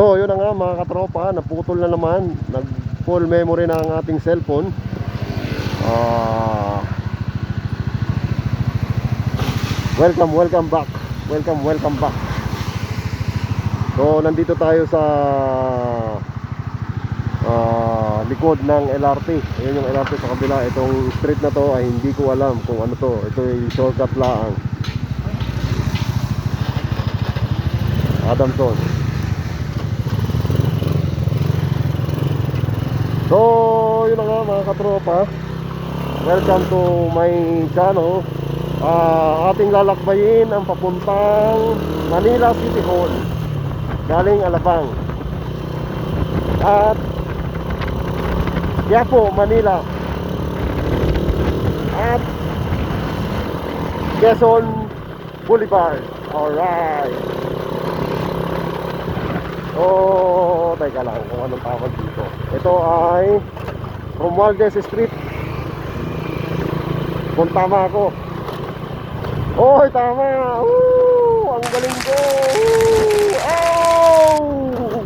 So, yun na nga mga katropa, naputol na naman. Nag full memory na ang ating cellphone. Ah. welcome, welcome back. Welcome, welcome back. So, nandito tayo sa ah, likod ng LRT. Ayun yung LRT sa kabila. Itong street na to ay hindi ko alam kung ano to. Ito ay shortcut lang. Adamson. So, yun na nga mga katropa. Welcome to my channel. Ah, ating lalakbayin ang papuntang Manila City Hall. Galing Alabang. At Quiapo, Manila. At Quezon Boulevard. Alright. Oh, teka lang kung anong tawag dito. Ito ay Romualdez Street. Kung tama ako. Oy, tama. Woo! Ang galing ko. Oh!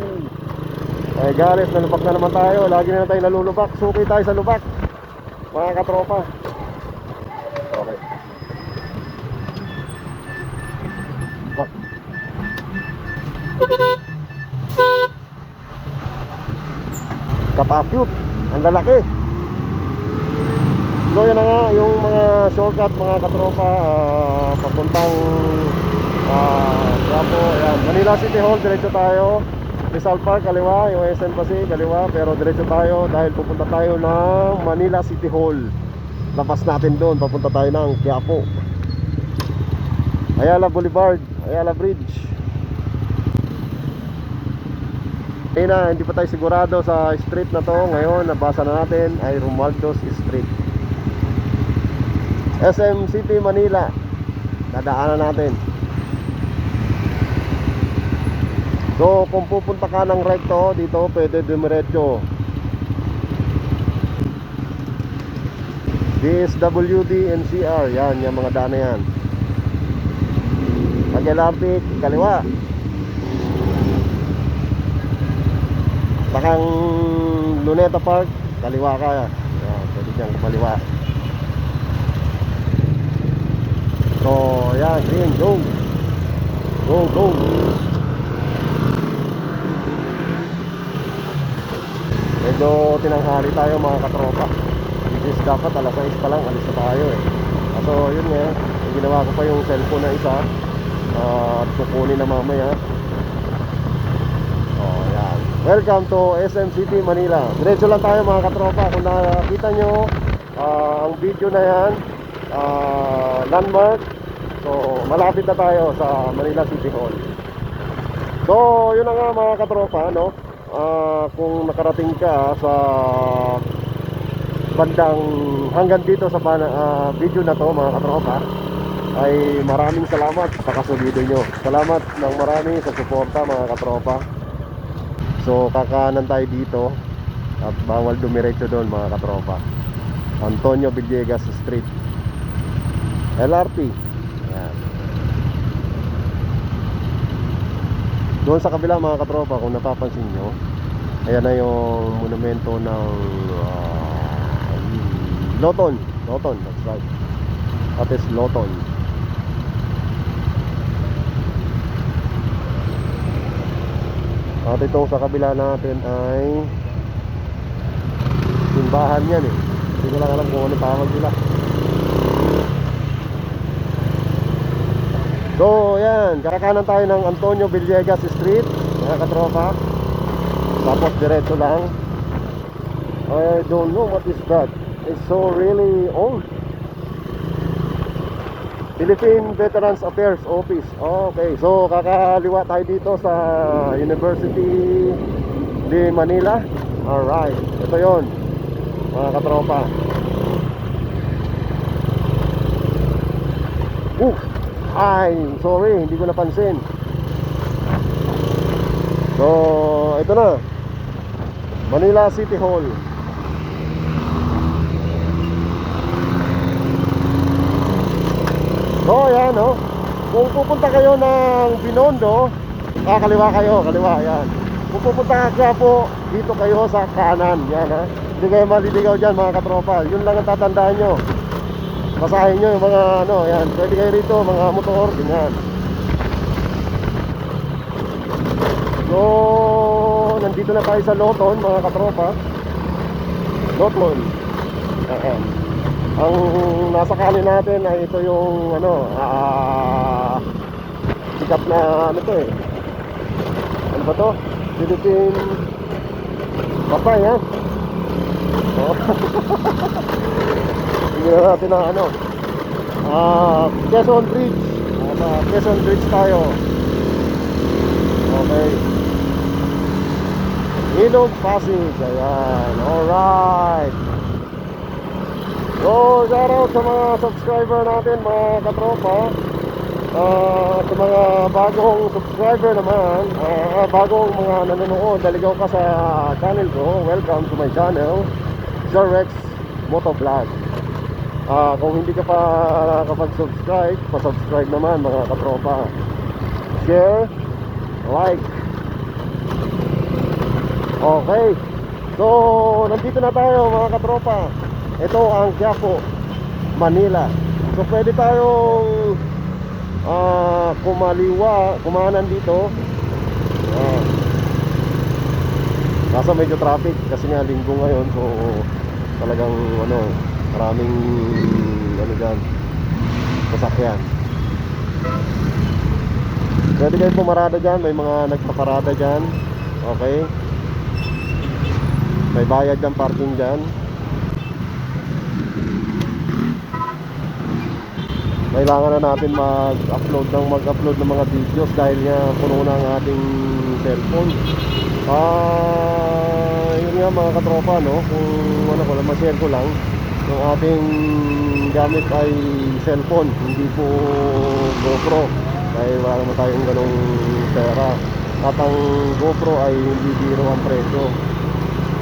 Ay, guys, nalubak na naman tayo. Lagi na tayo nalulubak. Suki tayo sa lubak. Mga katropa. Kapapyut. Ang lalaki. So yan na nga yung mga shortcut mga katropa ah, papuntang uh, Quiapo, ayan. Manila City Hall, diretso tayo. Rizal Park, kaliwa, yung SM Pasig, kaliwa, pero diretso tayo dahil pupunta tayo ng Manila City Hall. Labas natin doon, papunta tayo ng Quiapo. Ayala Boulevard, Ayala Bridge. Ayun na, hindi pa tayo sigurado sa street na to. Ngayon, nabasa na natin ay Romualdez Street. SM City, Manila. Dadaanan natin. So, kung pupunta ka ng recto, dito pwede dumiretso. DSWD NCR, yan, yung mga daan na yan. Pag LRT, kaliwa. Bakang Luneta Park, kaliwa ka. Yan, pwede dyan kumaliwa. So, yan, green, go. Go, go. Medyo tinanghali tayo mga katropa. Which is dapat alas 6 pa lang, alis na tayo eh. So, yun nga, yung ginawa ko pa yung cellphone na isa. ah, At kukunin na mamaya. Welcome to SM City, Manila. Diretso lang tayo mga katropa. Kung nakita nyo ah, ang video na yan, ah, landmark. So, malapit na tayo sa Manila City Hall. So, yun na nga mga katropa, no? Ah, kung nakarating ka sa bandang hanggang dito sa ah, video na to mga katropa ay maraming salamat sa kasulido nyo. Salamat ng marami sa suporta mga katropa. So kakanan tayo dito at bawal dumiretso doon mga katropa. Antonio Villegas Street. LRT. Ayan. Doon sa kabila mga katropa kung napapansin nyo, ayan na yung monumento ng ah, Loton. Loton, that's right. That is Loton. At itong sa kabila natin ay simbahan yan eh. Hindi ko lang alam kung ano tawag nila. So, yan. Kakakanan tayo ng Antonio Villegas Street. Mga katropa. Tapos diretso lang. I don't know what is that. It's so really old. Philippine Veterans Affairs Office. Okay, so kakaliwa tayo dito sa University de Manila. Alright, ito yon mga katropa. Uh, ay, sorry, hindi ko napansin. So, ito na. Manila City Hall. So, yan, no? Kung pupunta kayo ng Binondo, ah, kaliwa kayo, kaliwa, yan. kung pupunta ka po, dito kayo sa kanan. Yan ha. Hindi kayo maliligaw dyan mga katropa. Yun lang ang tatandaan nyo. Basahin nyo yung mga ano, yan. Pwede kayo rito, mga motor, ganyan. So, nandito na tayo sa Loton, mga katropa. Loton. Ayan. Ang nasa kanin natin ay ito yung ano, ah, sikat na ano to eh. Ano ba to? Philippine Papay ha? Oh. Hindi na natin na ano. Ah, Quezon Bridge. Nasa Quezon Bridge tayo. Okay. Ilog Pasig. Ayan. Alright. So, shout out sa mga subscriber natin, mga katropa. Ah, sa mga bagong subscriber naman, ah, bagong mga nanonood, naligaw ka sa channel ko, welcome to my channel, Sir Rex Motovlog. Ah, kung hindi ka pa nakakapag-subscribe, pa-subscribe naman mga katropa. Share, like. Okay. So, nandito na tayo mga katropa. Ito ang Quiapo, Manila. So, pwede tayong ah kumaliwa, kumanan dito. Ah. Nasa medyo traffic kasi nga linggo ngayon so talagang ano, maraming ano dyan, sasakyan. Pwede kayo pumarada dyan, may mga nagpaparada dyan. Okay. May bayad ng parking dyan. Kailangan na natin mag-upload ng mag-upload ng mga videos dahil nga puno na ang ating cellphone. Ah, yun nga mga katropa no, kung ano ko lang, ma-share ko lang, yung ating gamit ay cellphone, hindi po GoPro. Dahil wala naman tayong ganong pera. At ang GoPro ay hindi biro ang presyo.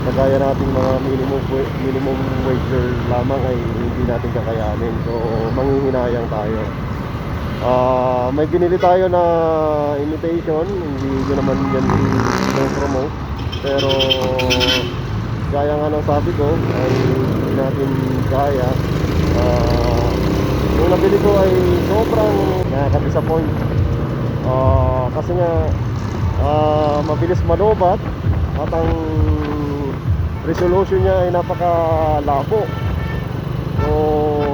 Kagaya nating mga minimum minimum wager lamang ay hindi natin kakayanin. So, manghihinayang tayo. Ah, may binili tayo na imitation, hindi ko naman yan promote Pero gaya nga ng sabi ko ay hindi natin kaya. Ah, yung nabili ko ay sobrang nakaka-disappoint. Ah, kasi nga ah, mabilis malobat at ang resolution niya ay napakalabo. So,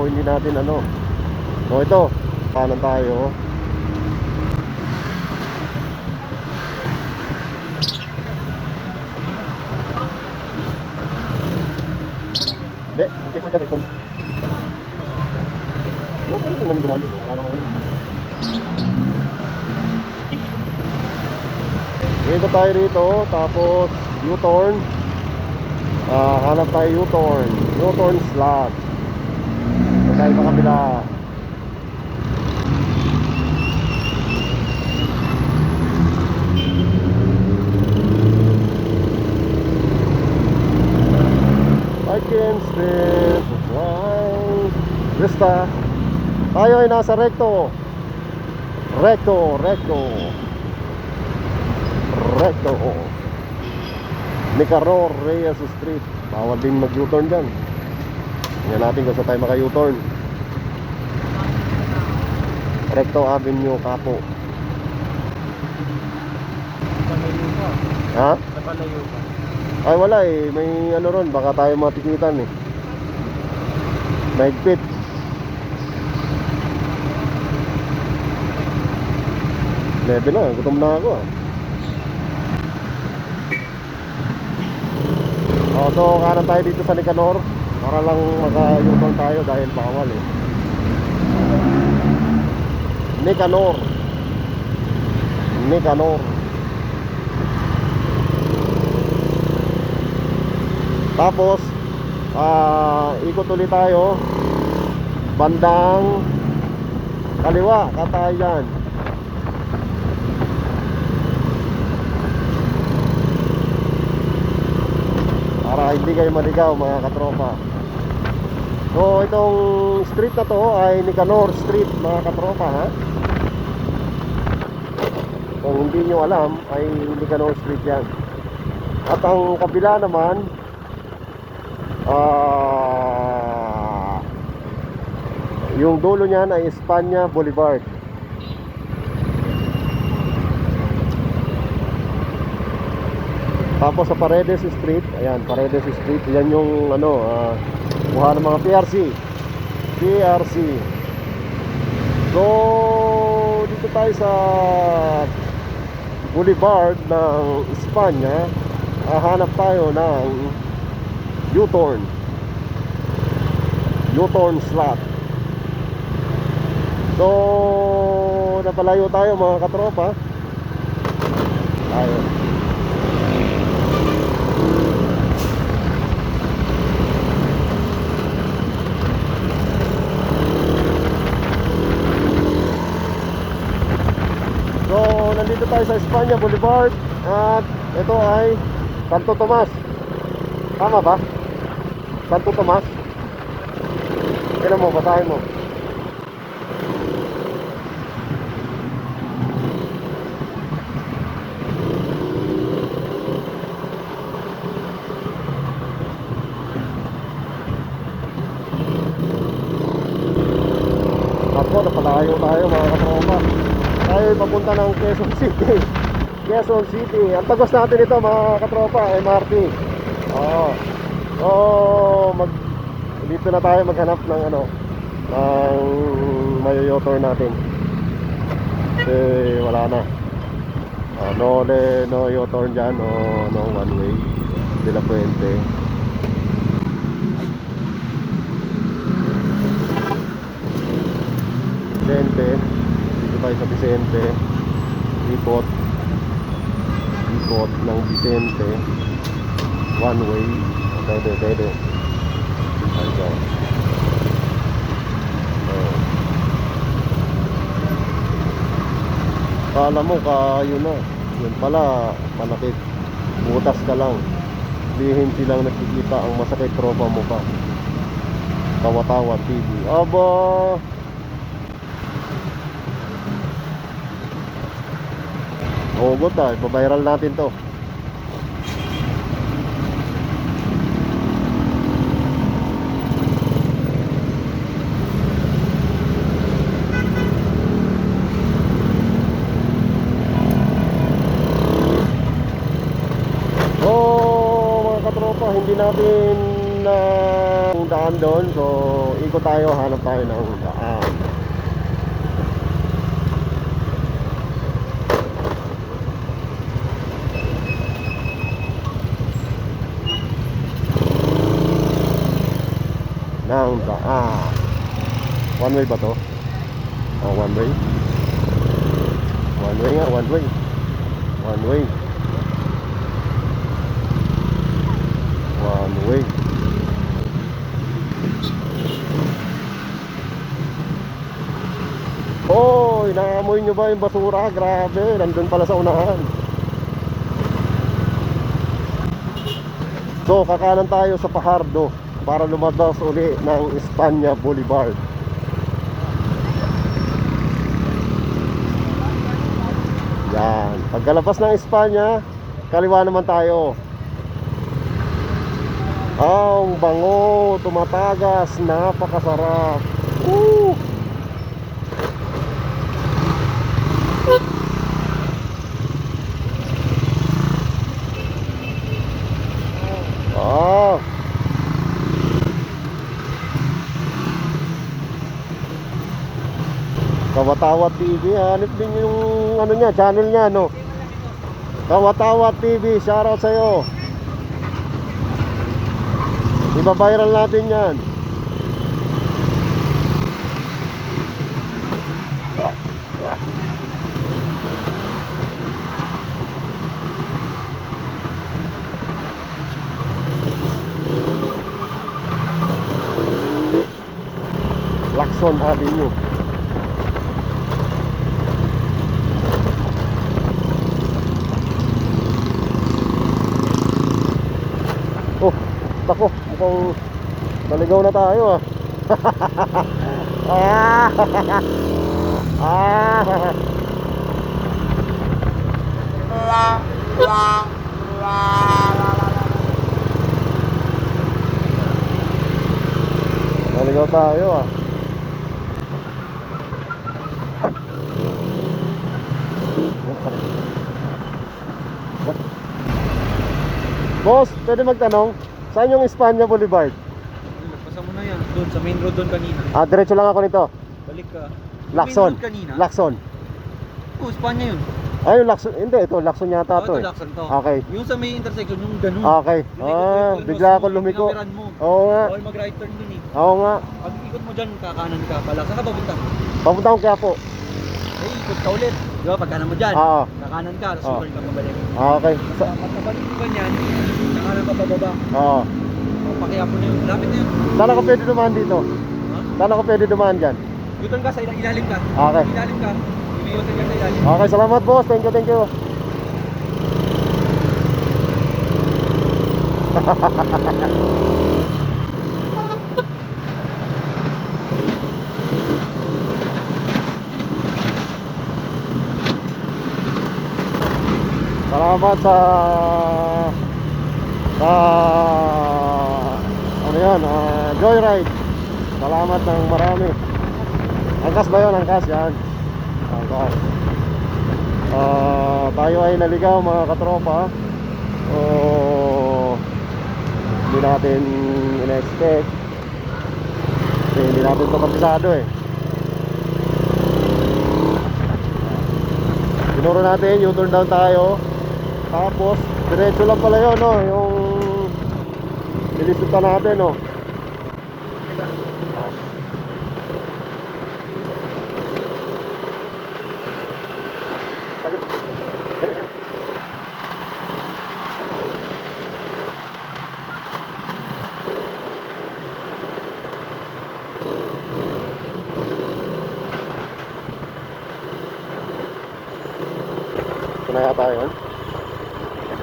hindi natin ano. So, ito, paano tayo? Hindi, hindi sa ito. Ano pa rin naman gumali? Ko? Dito tayo rito, tapos U-turn. Ah, hanap tayo U-turn. U-turn slot. Ito tayo sa kabila. I can still fly. Vista. Tayo ay nasa recto. Recto, recto. Recto. Nicaror Reyes Street. Bawal din mag-U-turn dyan. Tingnan natin kung saan tayo maka-U-turn. Recto Avenue, Capo. Napalayo ka. Ha? Napalayo ka. Ay wala eh, may ano ron, baka tayo matikitan eh. Mahigpit. Lebe na, gutom na ako ah. Oh, so kanan tayo dito sa Nicanor para lang maka-U-turn tayo dahil bawal eh. Nicanor. Nicanor. Tapos, ah, ikot ulit tayo. Bandang kaliwa, katayan. Para hindi kayo maligaw mga katropa. So, itong street na to ay Nicanor Street mga katropa ha. Kung hindi nyo alam, ay Nicanor Street yan. At ang kabila naman, ah, yung dulo niyan ay Espanya Boulevard. Tapos sa Paredes Street, ayan, Paredes Street, yan yung ano, kuha ng mga PRC. PRC. So, dito tayo sa Boulevard ng Espanya, hahanap tayo ng U-turn. U-turn slot. So, napalayo tayo mga katropa. Tayo. So, nandito tayo sa Espanya Boulevard at ito ay Santo Tomas. Tama ba? Santo Tomas? Tignan mo, basahin mo. Ako, napalayo tayo mga katropa. Ay papunta ng Quezon City. Quezon City. Ang tagos natin ito mga katropa, MRT. Oo. So, mag dito na tayo maghanap ng ano ng mayoyotor natin. Kasi wala na. Ah, no, le, no U-turn dyan, no, no one way. De La Puente. Vicente dito tayo sa Vicente. Ikot ikot ng Vicente. One way. Pwede pwede. Ayun oh. kala mo kayo na. Yun pala manakit butas ka lang. Lihin silang nakikita ang masakit tropa mo pa. Tawa-tawa TV aba Hugot na, ipabiral natin to. Hindi natin na daan doon. So, ikot tayo, hanap tayo ng daan. One way ba to? Oh, one way. One way nga, one way. One way. One way. Oh, inaamoy nyo ba yung basura? Grabe, nandun pala sa unahan. So, kakanan tayo sa Pajardo para lumabas uli ng Espanya Boulevard. Yan. Pagkalabas ng Espanya, kaliwa naman tayo. Ang bango, tumatagas, napakasarap. Woo! Ah. Kawatawa TV, hanip din yung ano niya, channel niya, no. Kawatawa TV, shoutout sa iyo. Iba-viral natin 'yan. Lacson Avenue. Bako, mukhang naligaw na tayo ah. ah. ah. Naligaw tayo ah. Boss, pwede magtanong? Saan yung Espanya Boulevard? Pasa mo na yan. Doon, sa main road doon kanina. Ah, diretso lang ako nito. Balik ka. Lacson. Main road kanina. Lacson. Oo, Espanya yun. Ay, yung Lacson. Hindi, ito. Lacson yata Oo, to ito eh. Lacson to. Okay. Yung sa may intersection, yung ganun. Okay. Yung Ah, ikot-ikot, bigla yung ako lumiko. pinawiran mo. Oo nga. Bawal mag-right turn din eh. Oo nga. Pag ikot mo dyan, kakanan ka pala. Saan ka papunta? Papunta akong Quiapo. Eh, ikot ka ulit. Di ba? Pagkanan mo dyan. Oo. Kakanan ka, tapos Oo. turn ka pabalik. Ah, okay. Sa pagkabalik mo ganyan, kakanan ka pababa. Oo. O, pakiapo na yun. Lapit na yun. Saan ako pwede dumaan dito? Ha? Saan ako pwede dumaan dyan? U-turn ka sa ila- ilalim ka. Okay. Ilalim ka. Umi-U-turn ka sa ilalim. Okay, salamat boss. Thank you, thank you. Salamat sa sa ano yan, ah, joyride. Salamat ng marami. Angkas ba yun? Angkas yan. Angkas. Ah, tayo ay naligaw mga katropa. O hindi natin in-expect. Kasi hindi natin ito kabisado eh. Tinuro natin, U-turn down tayo. Tapos, diretso lang pala yun, no? Yung nilisutan natin, no? Ito na yata yun.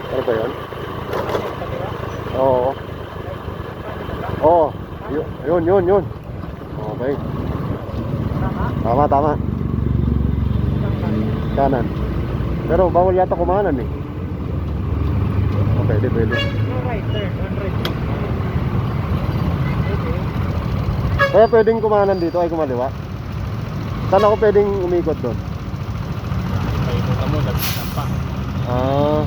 Ano ba yun? Oo. Oo. Yu- Yun, yun, yun. Okay. Tama, tama. Kanan. Pero bawal yata kumanan eh. Oh, pwede, pwede. Kaya pwedeng kumanan dito ay kumaliwa. Saan ako pwedeng umikot doon? Ay, puta mo, lagsan pa. Ah.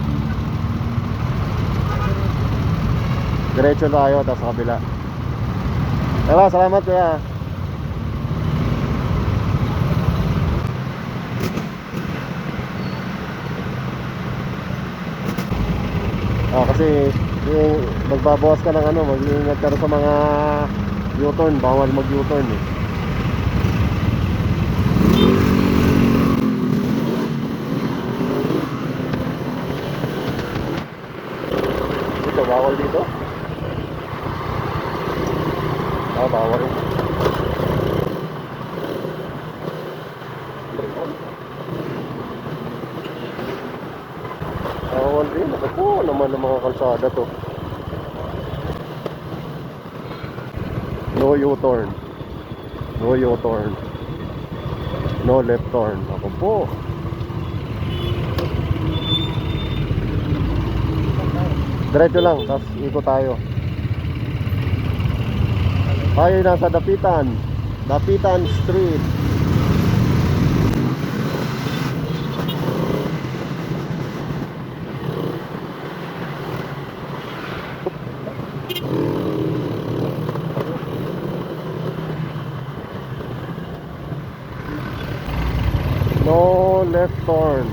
Diretso tayo tapos kabila. Tara, salamat kuya. Ah, kasi eh, magbabawas ka ng ano, mag-iingat ka sa mga U-turn, bawal mag-U-turn eh. Dito, bawal dito? Ah, bawal. Din. Ako po naman ng mga kalsada to. No U-turn. No U-turn. No left turn. Ako po. Diretso lang, tapos ikot tayo. Tayo nasa Dapitan. Dapitan Street. No left turn.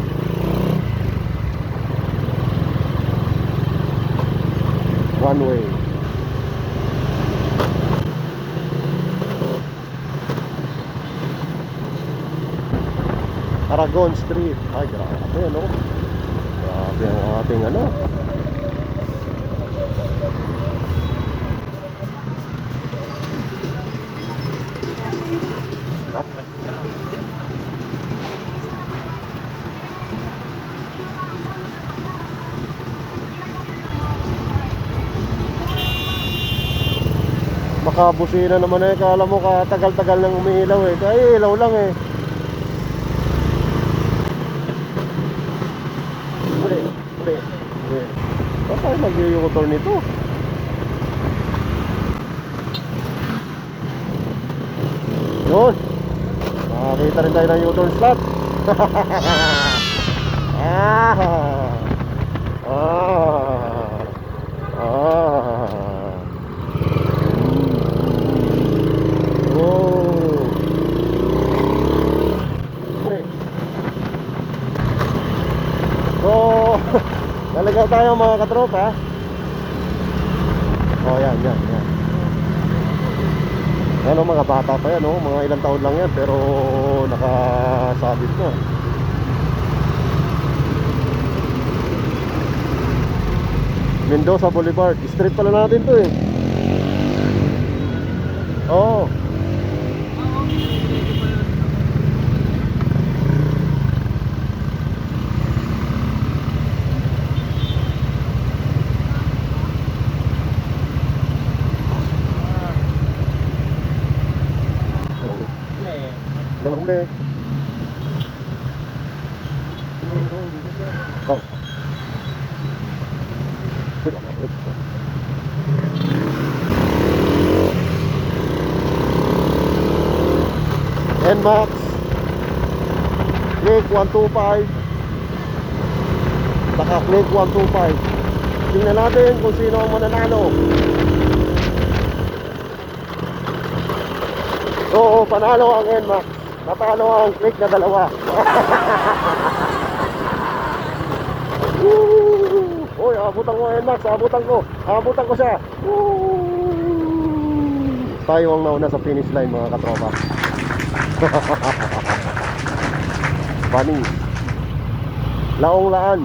One way. Aragon Street. Ay, grabe, ano? Grabe ang ating ano. Makabusina naman eh. Kala mo katagal-tagal nang umiilaw eh. Ay, ilaw lang eh. Uli, uli, uli. Mag-u-turn nito. Yun. Makakita rin tayo ng U-turn slot. Ah. Ah. Mm. Oh. So, nalagaw tayo mga katropa. Oh, yan, yan, yan. Ano mga bata pa yan, oh. mga ilang taon lang yan pero nakasabit na. Mendoza Boulevard. Street pala natin to eh. Oo. Dalam huli. Oh. NMAX. Click 125 Naka Click 125 Tingnan natin kung sino ang mananalo. Oo, panalo ang NMAX Natalo ang Click na dalawa! Uy, abutan ko NMAX, abutan ko Abutan ko siya! Tayo ang nauna sa finish line mga katropa Funny. Laong laan.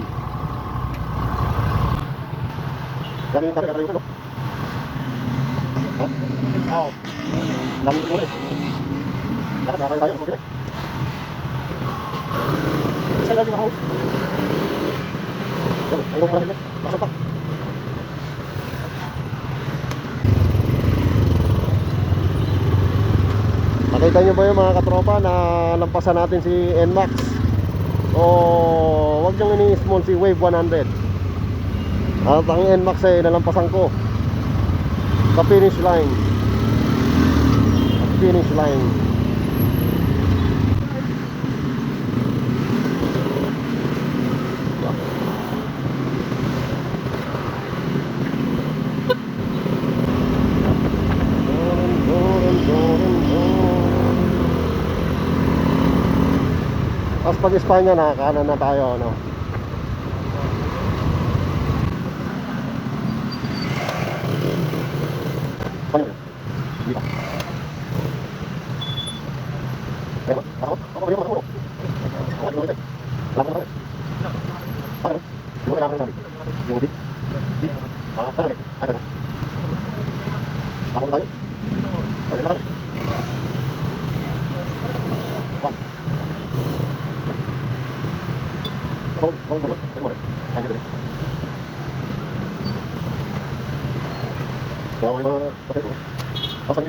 Dami yung tabi no? Ha? Dami yung ulit. Dapat nakakaya tayo. Okay. Yung house. Yan, ayaw mo lang. Pasok pa. Nakita nyo ba yung mga katropa na lampasan natin si NMAX? O wag nyo ini-small si Wave 100 At ang NMAX ay nalampasan ko Sa finish line Sa finish line Tapos pag Espanya nakakanan na tayo. Ano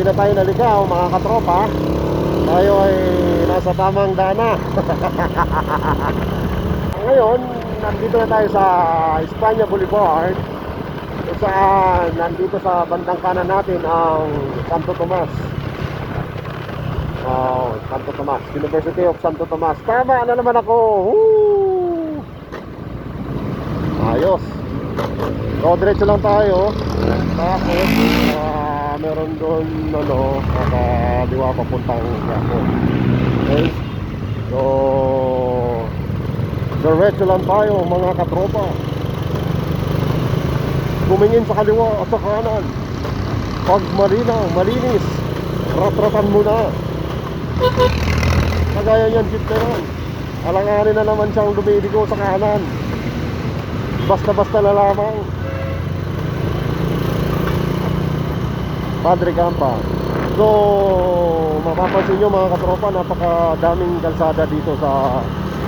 hindi na tayo naligaw mga katropa. Tayo ay nasa tamang dana. Ngayon, nandito na tayo sa Espanya Boulevard. Kung saan nandito sa bandang kanan natin ang Santo Tomas. Oh, Santo Tomas. University of Santo Tomas. Tama na naman ako. Woo! Ayos. So, diretso lang tayo. Tapos, ah, meron doon, ano, nakadiwa papuntang Quiapo. Okay? So, diretso lang tayo, mga katropa. Tumingin sa kaliwa at sa kanan. Pag malinaw, malinis, ratratan mo na. Kagaya niyan, jeep na yun. Alanganin na naman siyang lumibigo sa kanan. Basta-basta na lamang. Padre Campa. So, mapapansin nyo mga katropa, napakadaming kalsada dito sa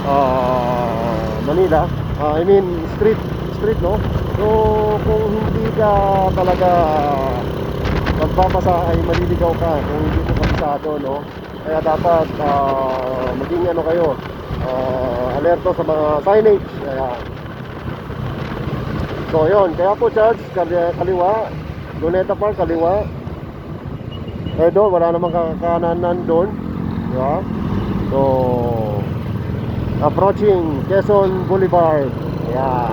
ah, Manila. Ah, I mean, street, street, no? So, kung hindi ka talaga magpapasa ay maliligaw ka kung hindi mo kabisado, no? Kaya dapat ah, maging ano kayo, ah, alerto sa mga signage. Kaya, so, yun. Kaya po, kali- kaliwa. Luneta Park, kaliwa. Eh doon, wala namang kakananan doon. Di? So, approaching Quezon Boulevard. Ayan.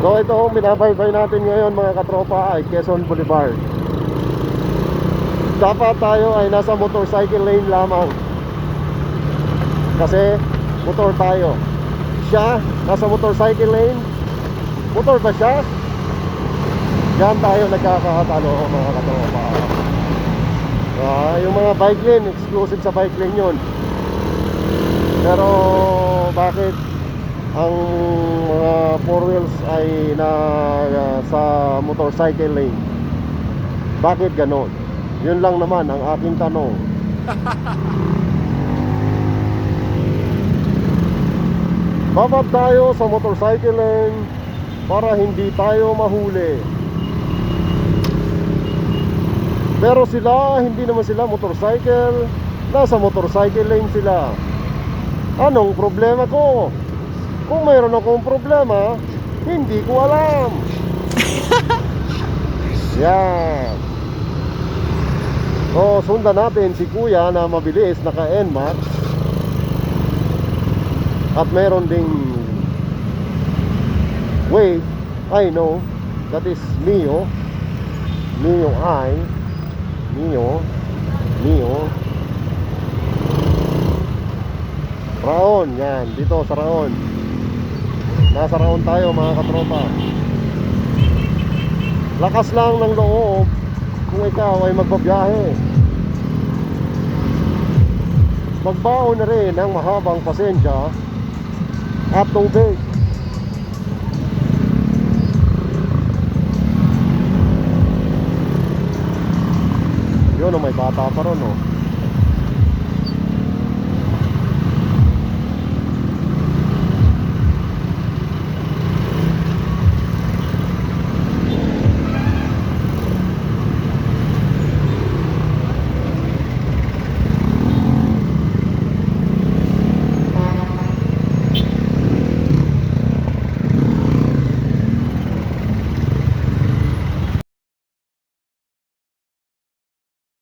So, ito ang binabaybay natin ngayon mga katropa ay Quezon Boulevard. Dapat tayo ay nasa motorcycle lane lamang. Kasi motor tayo. Siya, nasa motorcycle lane. Motor ba siya? Diyan tayo nagkakatalo mga katropa. Ah, yung mga bike lane, exclusive sa bike lane yun. Pero bakit ang mga four wheels ay na ah, sa motorcycle lane? Bakit ganon? Yun lang naman ang aking tanong. Babab tayo sa motorcycle lane para hindi tayo mahuli. Pero sila, hindi naman sila motorcycle. Nasa motorcycle lane sila. Anong problema ko? Kung mayroon akong problema, hindi ko alam. Yan. So, sundan natin si Kuya na mabilis, naka NMAX. At mayroon ding wave. I know. That is Mio. Mio I. Mio. Mio. Raon, yan. Dito sa Raon. Nasa Raon tayo mga katropa. Lakas lang ng loob kung ikaw ay magbabiyahe. Magbaon na rin ng mahabang pasensya at tubig. May bata pa ron, oh.